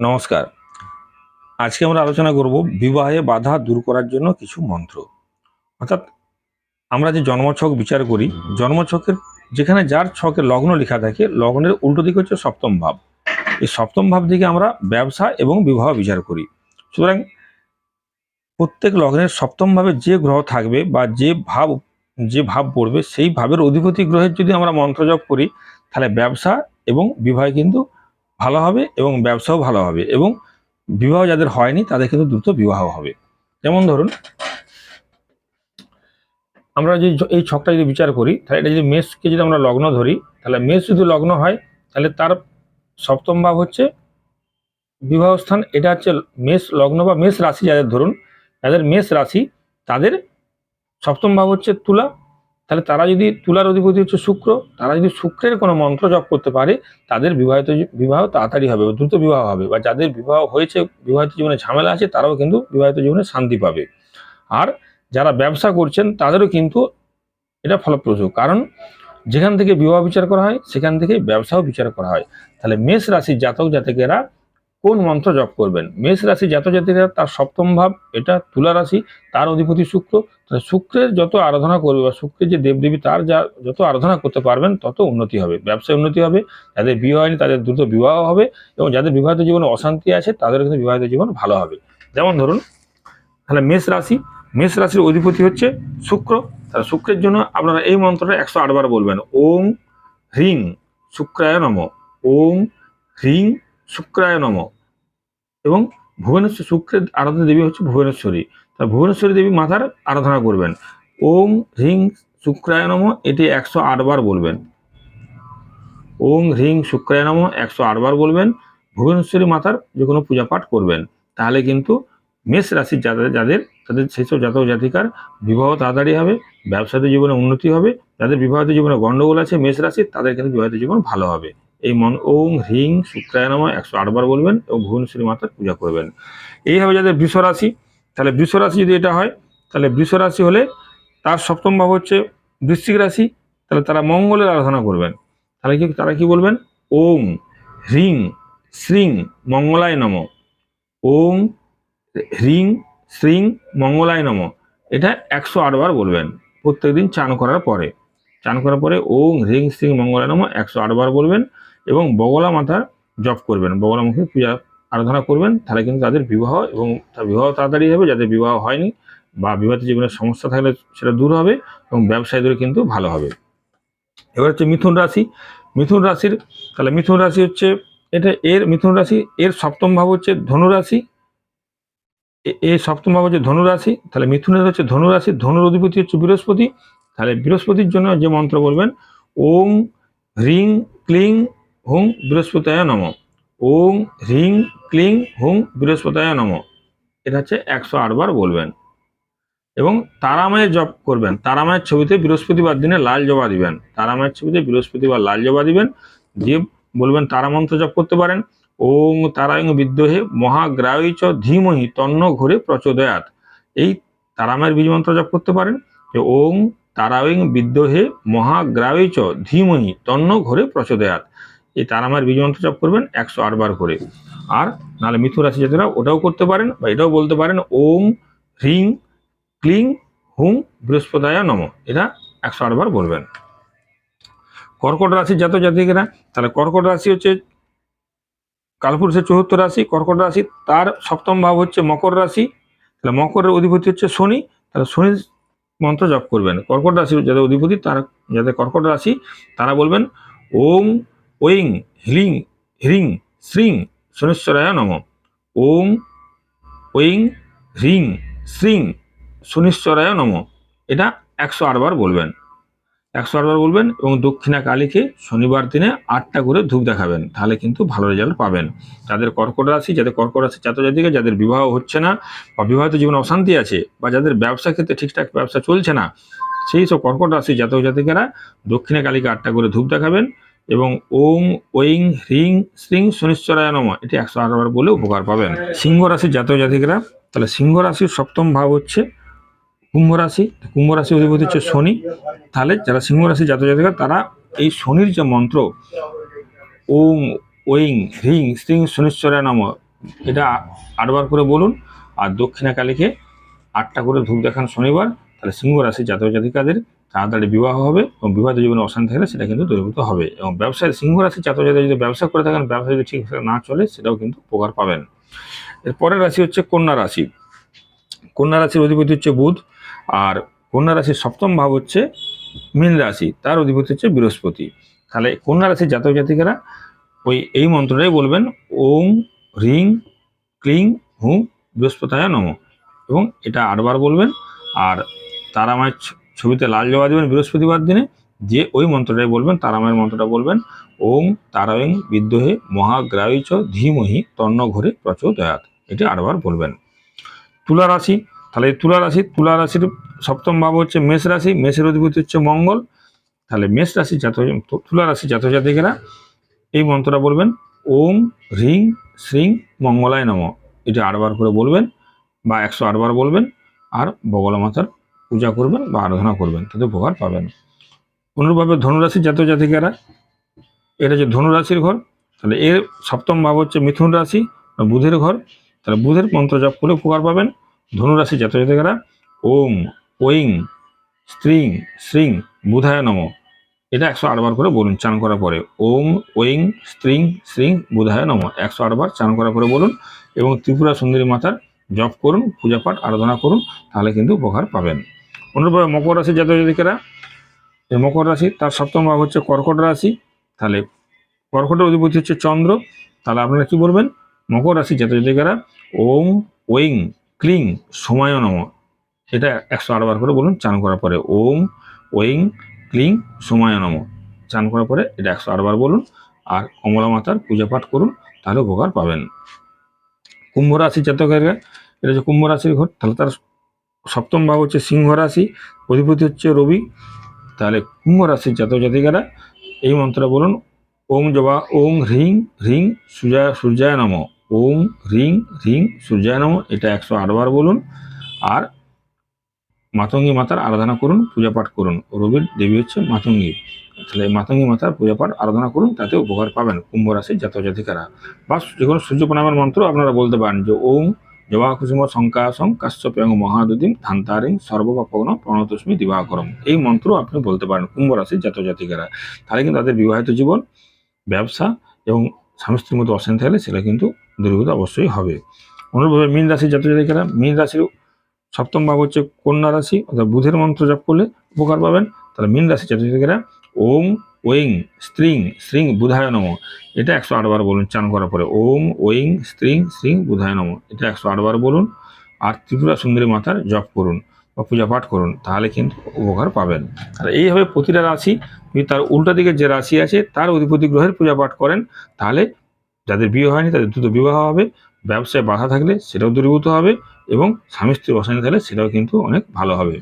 নমস্কার। আজকে আমরা আলোচনা করব বিবাহে বাধা দূর করার জন্য কিছু মন্ত্র। অর্থাৎ আমরা যে জন্মছক বিচার করি, জন্মছকের যেখানে যার ছকে লগ্ন লেখা থাকে, লগ্নের উল্টো দিক হচ্ছে সপ্তম ভাব। এই সপ্তম ভাব থেকে আমরা ব্যবসা এবং বিবাহ বিচার করি। সুতরাং প্রত্যেক লগ্নের সপ্তম ভাবে যে গ্রহ থাকবে বা যে ভাব যে ভাব পড়বে, সেই ভাবের অধিপতি গ্রহের যদি আমরা মন্ত্র জপ করি, তাহলে ব্যবসা এবং বিবাহ কিন্তু ভালো হবে এবং ব্যবসাও ভালো হবে এবং বিবাহ যাদের হয়নি তাদের কিন্তু দ্রুত বিবাহ হবে। যেমন ধরুন, আমরা যদি এই ছকটা যদি বিচার করি, তাহলে এটা যদি মেষকে যদি আমরা লগ্ন ধরি, তাহলে মেষ যদি লগ্ন হয়, তাহলে তার সপ্তম ভাব হচ্ছে বিবাহ স্থান। এটা হচ্ছে মেষ লগ্ন বা মেষ রাশি যাদের ধরুন, যাদের মেষ রাশি তাদের সপ্তম ভাব হচ্ছে তুলা তাহলে তারা যদি তুলার অধিপতি হচ্ছে শুক্র, তারা যদি শুক্রের কোনো মন্ত্র জপ করতে পারে, তাদের বিবাহিত বিবাহ তাড়াতাড়ি হবে দ্রুত বিবাহ হবে বা যাদের বিবাহ হয়েছে, বিবাহিত জীবনে ঝামেলা আছে, তারাও কিন্তু বিবাহিত জীবনে শান্তি পাবে। আর যারা ব্যবসা করছেন, তাদেরও কিন্তু এটা ফলপ্রসূ। কারণ যেখান থেকে বিবাহ বিচার করা হয়, সেখান থেকে ব্যবসাও বিচার করা হয়। তাহলে মেষ রাশির জাতক জাতিকেরা কোন মন্ত্র জপ করবেন? মেষ রাশি জাতক জাতিকেরা তার সপ্তম ভাব, এটা তুলা রাশি, তার অধিপতি শুক্র। তাহলে শুক্রের যত আরাধনা করবে বা শুক্রের যে দেবদেবী, তার যা যত আরাধনা করতে পারবেন, তত উন্নতি হবে, ব্যবসায় উন্নতি হবে, যাদের বিয়ে হয়নি তাদের দ্রুত বিবাহ হবে এবং যাদের বিবাহিত জীবনে অশান্তি আছে তাদের কিন্তু বিবাহিত জীবন ভালো হবে। যেমন ধরুন, তাহলে মেষ রাশি, মেষ রাশির অধিপতি হচ্ছে শুক্র। তাহলে শুক্রের জন্য আপনারা এই মন্ত্রটা একশো আটবার বলবেন। ওম হ্রিং শুক্রায় নম। ওম হ্রিং শুক্রায় নম এবং ভুবনেশ্বর, শুক্রের আরাধনা দেবী হচ্ছে ভুবনেশ্বরী। তা ভুবনেশ্বরী দেবী মাতার আরাধনা করবেন। ওম হ্রিং শুক্রায় নম এটি একশো আটবার বলবেন। ওম হ্রিং শুক্রায় নম একশো আটবার বলবেন। ভুবনেশ্বরী মাতার যে কোনো পূজা পাঠ করবেন। তাহলে কিন্তু মেষ রাশির যাদের যাদের, তাদের সেসব জাতক জাতিকার বিবাহ তাড়াতাড়ি হবে, ব্যবসাতে জীবনে উন্নতি হবে, যাদের বিবাহিত জীবনে গণ্ডগোল আছে, মেষ রাশির, তাদের কিন্তু বিবাহিত জীবন ভালো হবে। এই মন ওং হ্রিং শুক্রায় একশো আটবার বলবেন এবং ভুবনেশ্বরী মাতার পূজা করবেন। এইভাবে যাদের বৃষ রাশি, তাহলে বৃষ রাশি যদি এটা হয়, তাহলে বৃষ রাশি হলে তার সপ্তম ভাব হচ্ছে বৃশ্চিক রাশি, তাহলে তারা মঙ্গলের আরাধনা করবেন। তাহলে কি, তারা কি বলবেন? ওং হ্রিং শ্রিং মঙ্গলায় নম। ওং হ্রিং শ্রিং মঙ্গলায় নম। এটা একশো আটবার বলবেন। প্রত্যেকদিন চান করার পরে, চান করার পরে ওং হ্রিং শ্রিং মঙ্গলায় নম, একশো আটবার বলবেন। এবং বগলা মাতার জপ করবেন। বগলামুখী পূজা আরাধনা করবেন, তাহলে কিন্তু তাদের বিবাহ এবং তার বিবাহ তাড়াতাড়ি হবে, যাদের বিবাহ হয়নি বা বিবাহিত জীবনের সমস্যা থাকলে সেটা দূর হবে এবং ব্যবসায়ীদের কিন্তু ভালো হবে। এবার হচ্ছে মিথুন রাশি। মিথুন রাশির, তাহলে মিথুন রাশি হচ্ছে এটা এর, মিথুন রাশি এর সপ্তম ভাব হচ্ছে ধনুরাশি। এর সপ্তম ভাব হচ্ছে ধনুরাশি, তাহলে মিথুনের হচ্ছে ধনু রাশি ধনুর অধিপতি হচ্ছে বৃহস্পতি। তাহলে বৃহস্পতির জন্য যে মন্ত্র বলবেন, ওম, হ্রিং, ক্লিং হুং বৃহস্পতায় নম। ওং হ্রিং ক্লিং, হুং বৃহস্পতায় নম। এটা হচ্ছে একশো আটবার বলবেন। এবং তারামায়ের জপ করবেন। তারামায়ের ছবিতে বৃহস্পতিবার দিনে লাল জবা দিবেন। তারামায়ের ছবিতে বৃহস্পতিবার লাল জবা দিবেন। দিয়ে বলবেন তারা মন্ত্র জপ করতে পারেন। ওং তারায়ং বিদ্রোহে মহাগ্রায়ী চ ধীমহি তন্ন ঘোরে প্রচোদয়াত। এই তারামায়ের বীজ মন্ত্র জপ করতে পারেন। যে ওং তারায়ং বিদ্রোহে মহাগ্রায়ী চ ধীমহি তন্ন ঘোরে প্রচোদয়াত। এই তারামায়ের বীজ মন্ত্র জপ করবেন, একশো আটবার করে। আর নাহলে মিথুন রাশি জাতিরা ওটাও করতে পারেন বা এটাও বলতে পারেন, ওম হ্রিং ক্লিং হুম বৃহস্পতায় নম। এটা একশো আটবার বলবেন। কর্কট রাশি জাত জাতিকেরা, তাহলে কর্কট রাশি হচ্ছে কালপুরুষের চতুর্থ রাশি, কর্কট রাশি তার সপ্তম ভাব হচ্ছে মকর রাশি। তাহলে মকরের অধিপতি হচ্ছে শনি, তাহলে শনির মন্ত্র জপ করবেন। কর্কট রাশির যাদের অধিপতি, তার যাদের কর্কট রাশি, তারা বলবেন, ওম ওইং হ্রিং হ্রিং শ্রিং শনিশ্বরায় নম। ওং ওইং হ্রিং শ্রিং শনিশ্বরায় নম। এটা একশো আটবার বলবেন। একশো আটবার বলবেন এবং দক্ষিণা কালীকে শনিবার দিনে আটটা করে ধূপ দেখাবেন। তাহলে কিন্তু ভালো রেজাল্ট পাবেন। যাদের কর্কট রাশি, যাদের কর্কট রাশি জাতজাতিকে যাদের বিবাহ হচ্ছে না বা বিবাহিত জীবনে অশান্তি আছে বা যাদের ব্যবসা ক্ষেত্রে ঠিকঠাক ব্যবসা চলছে না, সেই সব কর্কট রাশি জাতক জাতিকেরা দক্ষিণা কালীকে আটটা করে ধূপ দেখাবেন। এবং ওং, ওইং, হ্রিং, শ্রিং শনিশ্বরায় নম। এটি একশো আটবার বলে উপকার পাবেন। সিংহ রাশির জাতীয় জাতিকরা, তাহলে সিংহ রাশির সপ্তম ভাব হচ্ছে কুম্ভ রাশি। কুম্ভ রাশি অধিপতি হচ্ছে শনি। তাহলে যারা সিংহ রাশি জাতক জাতিকা তারা এই শনির যে মন্ত্র ওম ওইং, হ্রিং স্ত্রিং শনিশ্বরায় নম, এটা আটবার করে বলুন। আর দক্ষিণা কালীকে আটটা করে ধূপ দেখান শনিবার। তাহলে সিংহ রাশি জাতক জাতিকাদের তাড়াতাড়ি বিবাহ হবে এবং বিবাহিত জীবনে অশান্তি থাকলে সেটা কিন্তু দূরীভূত হবে এবং ব্যবসায় সিংহ রাশি জাতক যদি ব্যবসা করে থাকেন ব্যবসা যদি ঠিক না চলে সেটাও কিন্তু উপকার পাবেন। এর পরের রাশি হচ্ছে কন্যা রাশি। কন্যা রাশির অধিপতি হচ্ছে বুধ আর কন্যা রাশির সপ্তম ভাব হচ্ছে মীন রাশি, তার অধিপতি হচ্ছে বৃহস্পতি। তাহলে কন্যা রাশির জাতক জাতিকারা ওই এই মন্ত্রটাই বলবেন, ওম হ্রিং ক্লিং হুম বৃহস্পতায় নম। এবং এটা আটবার বলবেন আর তারামায়ের ছ- ছবিতে লাল জবা দেবেন বৃহস্পতিবার দিনে, যে ওই মন্ত্রটাই বলবেন, তারামায়ের মন্ত্রটা বলবেন ওম তারায়ং বিদ্রোহে মহাগ্রায়ীচ ধীমহি তন্ন ঘরে প্রচোদয়াত, এটি আটবার বলবেন। তুলা রাশি, তাহলে তুলা রাশি, তুলা রাশির সপ্তম ভাব হচ্ছে মেষ রাশি, মেষের অধিপতি হচ্ছে মঙ্গল, তাহলে মেষ রাশি জাত তুলা রাশি জাতক জাতিকেরা এই মন্ত্রটা বলবেন ওম হ্রিং শ্রিং মঙ্গলায় নম, এটা আটবার করে বলবেন বা একশো আটবার বলবেন, আর বগলা মাতার পূজা করবেন বা আরাধনা করবেন, তাতে উপকার পাবেন। অনুরূপভাবে ধনুরাশির জাতক জাতিকারা, এটা হচ্ছে ধনুরাশির ঘর, তাহলে এর সপ্তম ভাব হচ্ছে মিথুন রাশি বুধের ঘর, তাহলে বুধের মন্ত্র জপ করে উপকার পাবেন। ধনুরাশি জাতক জাতিকারা, ওম, ওইং, স্ত্রিং, শ্রিং, বুধায় নম। এটা একশো আটবার করে বলুন, চান করার পরে। ওম, ওইং, স্ত্রিং, শ্রিং, বুধায় নম। একশো আটবার চান করার পরে বলুন এবং ত্রিপুরা সুন্দরী মাতার জপ করুন, পূজা পাঠ, আরাধনা করুন, তাহলে কিন্তু উপকার পাবেন। অনুরূপভাবে মকর রাশি জাতক এই মকর রাশি তার সপ্তম ভাব হচ্ছে কর্কট রাশি, তাহলে কর্কটের অধিপতি হচ্ছে চন্দ্র, তাহলে আপনারা কি বলবেন? মকর রাশি জাতক ওম ওইং ক্লিং সময় নম। এটা একশো আটবার করে বলুন, চান করার পরে ওম ওইং ক্লিং সময় নম। চান করার পরে এটা একশো আটবার বলুন, আর কমলা মাতার পূজা পাঠ করুন, তাহলে উপকার পাবেন। কুম্ভ রাশি জাতকের, এটা হচ্ছে কুম্ভ রাশির ঘর, তাহলে তার সপ্তম ভাব হচ্ছে সিংহ রাশি, অধিপতি হচ্ছে রবি। তাহলে কুম্ভ রাশির জাতক জাতিকারা এই মন্ত্র বলুন, ওম জবা, ওম হ্রিং হ্রিং সূর্যায় সূর্যায় নম। ওম হ্রিং হ্রিং সূর্যায় নম, এটা একশো আটবার বলুন। আর মাতঙ্গী মাতার আরাধনা করুন, পূজা পাঠ করুন। রবির দেবী হচ্ছে মাতঙ্গী। তাহলে মাতঙ্গী মাতার পূজা পাঠ, আরাধনা করুন, তাতে উপকার পাবেন কুম্ভ রাশির জাতক জাতিকারা। বা যে কোনো সূর্য প্রণামের মন্ত্র আপনারা বলতে পারেন যে ওম জবা কুসুম শঙ্কাসং কাশ্যপ্যং মহাদুদিম ধান্তারিং সর্বপাপগ্ন প্রণতস্মি দিবাকরম। এই মন্ত্র আপনি বলতে পারেন কুম্ভ রাশির জাতক জাতিকারা তাহলে কিন্তু তাদের বিবাহিত জীবন, ব্যবসা এবং স্বামী স্ত্রীর মধ্যে অশান্তি থাকলে সেটা কিন্তু দূরীভূত অবশ্যই হবে। অনুরূপভাবে মীন রাশির জাতক জাতিকারা মীন রাশির সপ্তম ভাব হচ্ছে কন্যা রাশি, অর্থাৎ বুধের মন্ত্র জপ করলে উপকার পাবেন। তাহলে মীন রাশির জাতক জাতিকারা ওম ওইং স্ত্রিং শ্রিং বুধায় নম। এটা একশো আটবার বলুন, চান করার পরে। ওম ওইং স্ত্রিং শ্রিং বুধায় নম। এটা একশো আটবার বলুন আর ত্রিপুরা সুন্দরী মাতার জপ করুন বা পূজা পাঠ করুন, তাহলে কিন্তু উপকার পাবেন। আর এইভাবে প্রতিটা রাশি, যদি তার উল্টা দিকে যে রাশি আছে, তার অধিপতি গ্রহের পূজা পাঠ করেন, তাহলে যাদের বিয়ে হয়নি, তাদের দ্রুত বিবাহ হবে, ব্যবসায় বাধা থাকলে সেটাও দূরীভূত হবে এবং স্বামী স্ত্রী অশান্তি থাকলে সেটাও কিন্তু অনেক ভালো হবে।